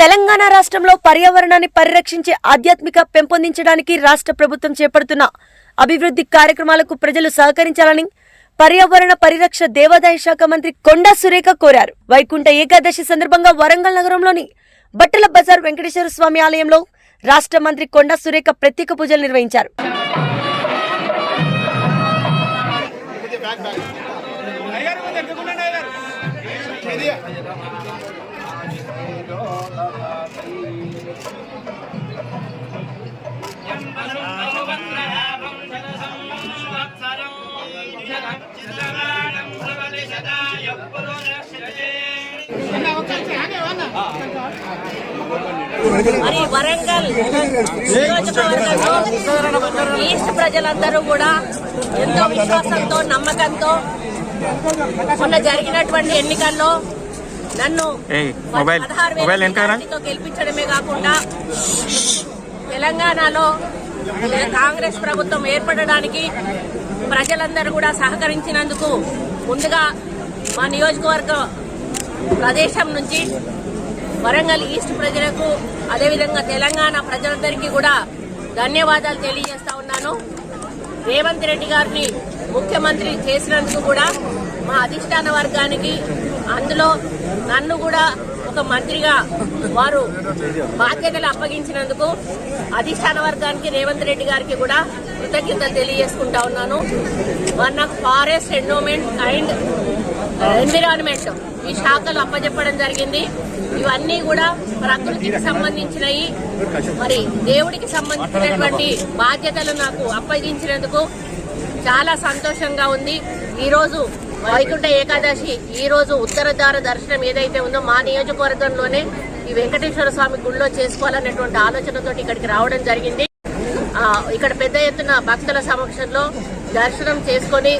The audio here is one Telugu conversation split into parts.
తెలంగాణ రాష్ట్రంలో పర్యావరణాన్ని పరిరక్షించే ఆధ్యాత్మిక పెంపొందించడానికి రాష్ట్ర ప్రభుత్వం చేపడుతున్న అభివృద్ధి కార్యక్రమాలకు ప్రజలు సహకరించాలని పర్యావరణ పరిరక్ష దేవాదాయ శాఖ మంత్రి కొండా సురేఖ కోరారు. వైకుంఠ ఏకాదశి సందర్భంగా వరంగల్ నగరంలోని బట్టల బజార్ వెంకటేశ్వర స్వామి ఆలయంలో రాష్ట్ర మంత్రి కొండా సురేఖ ప్రత్యేక పూజలు నిర్వహించారు. మరి వరంగల్ నియోజకవర్గంలో ఈస్ట్ ప్రజలందరూ కూడా ఎంతో విశ్వాసంతో నమ్మకంతో మొన్న జరిగినటువంటి ఎన్నికల్లో నన్ను మొబైల్- మొబైల్ గెలిపించడమే కాకుండా తెలంగాణలో కాంగ్రెస్ ప్రభుత్వం ఏర్పడడానికి ప్రజలందరూ కూడా సహకరించినందుకు ముందుగా మా నియోజకవర్గ ప్రదేశం నుంచి వరంగల్ ఈస్ట్ ప్రజలకు అదేవిధంగా తెలంగాణ ప్రజలందరికీ కూడా ధన్యవాదాలు తెలియజేస్తా ఉన్నాను. రేవంత్ రెడ్డి గారిని ముఖ్యమంత్రి చేసినందుకు కూడా మా అధిష్టాన వర్గానికి అందులో నన్ను కూడా ఒక మంత్రిగా వారు బాధ్యతలు అప్పగించినందుకు అధిష్టాన వర్గానికి రేవంత్ రెడ్డి గారికి కూడా కృతజ్ఞతలు తెలియజేసుకుంటా ఉన్నాను. మన ఫారెస్ట్ ఎండోమెంట్ అండ్ ఎన్విరాన్మెంట్ ఈ శాఖలు అప్పచెప్పడం జరిగింది. ఇవన్నీ కూడా ప్రకృతికి సంబంధించినవి మరి దేవుడికి సంబంధించినటువంటి బాధ్యతలు నాకు అప్పగించినందుకు చాలా సంతోషంగా ఉంది. ఈరోజు వైకుంఠ ఏకాదశి ఈ రోజు ఉత్తరద్వార దర్శనం ఏదైతే ఉందో మా నియోజకవర్గంలోనే ఈ వెంకటేశ్వర స్వామి గుడిలో చేసుకోవాలనేటువంటి ఆలోచనతో ఇక్కడికి రావడం జరిగింది. ఇక్కడ పెద్ద ఎత్తున భక్తుల సమక్షంలో దర్శనం చేసుకొని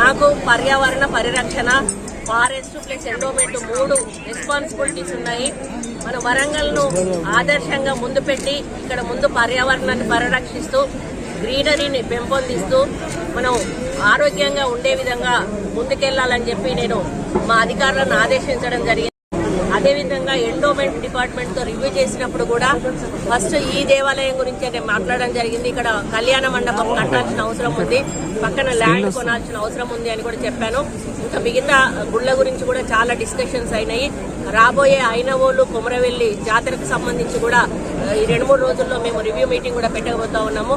నాకు పర్యావరణ పరిరక్షణ ఫారెస్ట్ ప్లస్ ఎండోమెంట్ మూడు రెస్పాన్సిబిలిటీస్ ఉన్నాయి. మన వరంగల్ను ఆదర్శంగా ముందు పెట్టి ఇక్కడ ముందు పర్యావరణాన్ని పరిరక్షిస్తూ గ్రీనరీని పెంపొందిస్తూ మనం ఆరోగ్యంగా ఉండే విధంగా ముందుకెళ్ళాలని చెప్పి నేను మా అధికారులను ఆదేశించడం జరిగింది. అదేవిధంగా ఎండోమెంట్ డిపార్ట్మెంట్తో రివ్యూ చేసినప్పుడు కూడా ఫస్ట్ ఈ దేవాలయం గురించి నేను మాట్లాడడం జరిగింది. ఇక్కడ కళ్యాణ మండపం కట్టాల్సిన అవసరం ఉంది. పక్కన ల్యాండ్ కొనాల్సిన అవసరం ఉంది అని కూడా చెప్పాను. ఇంకా మిగతా గుళ్ళ గురించి కూడా చాలా డిస్కషన్స్ అయినాయి. రాబోయే ఐనవోలు కొమరవెల్లి జాతరకు సంబంధించి కూడా ఈ రెండు మూడు రోజుల్లో మేము రివ్యూ మీటింగ్ కూడా పెట్టబోతా ఉన్నాము.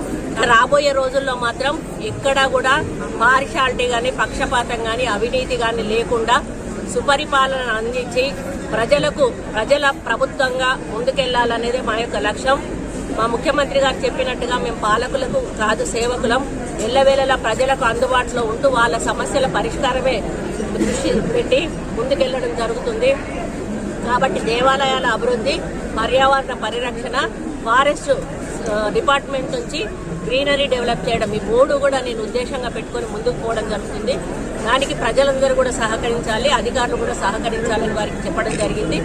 రాబోయే రోజుల్లో మాత్రం ఎక్కడా కూడా పార్షాలిటీ కానీ పక్షపాతం కానీ అవినీతి కానీ లేకుండా సుపరిపాలన అందించి ప్రజలకు ప్రజల ప్రభుత్వంగా ముందుకెళ్ళాలనేది మా యొక్క లక్ష్యం. మా ముఖ్యమంత్రి గారు చెప్పినట్టుగా మేము పాలకులకు కాదు సేవకులం. ఎల్లవేళలా ప్రజలకు అందుబాటులో ఉంటూ వాళ్ళ సమస్యల పరిష్కారమే దృష్టి పెట్టి ముందుకెళ్ళడం జరుగుతుంది. కాబట్టి దేవాలయాల అభివృద్ధి పర్యావరణ పరిరక్షణ ఫారెస్ట్ డిపార్ట్మెంట్ నుంచి గ్రీనరీ డెవలప్ చేయడం. ఈ మూడు కూడా నేను ఉద్దేశంగా పెట్టుకొని ముందుకు పోవడం జరుగుతుంది. దానికి ప్రజలందరూ కూడా సహకరించాలి అధికారులు కూడా సహకరించాలని వారికి చెప్పడం జరిగింది.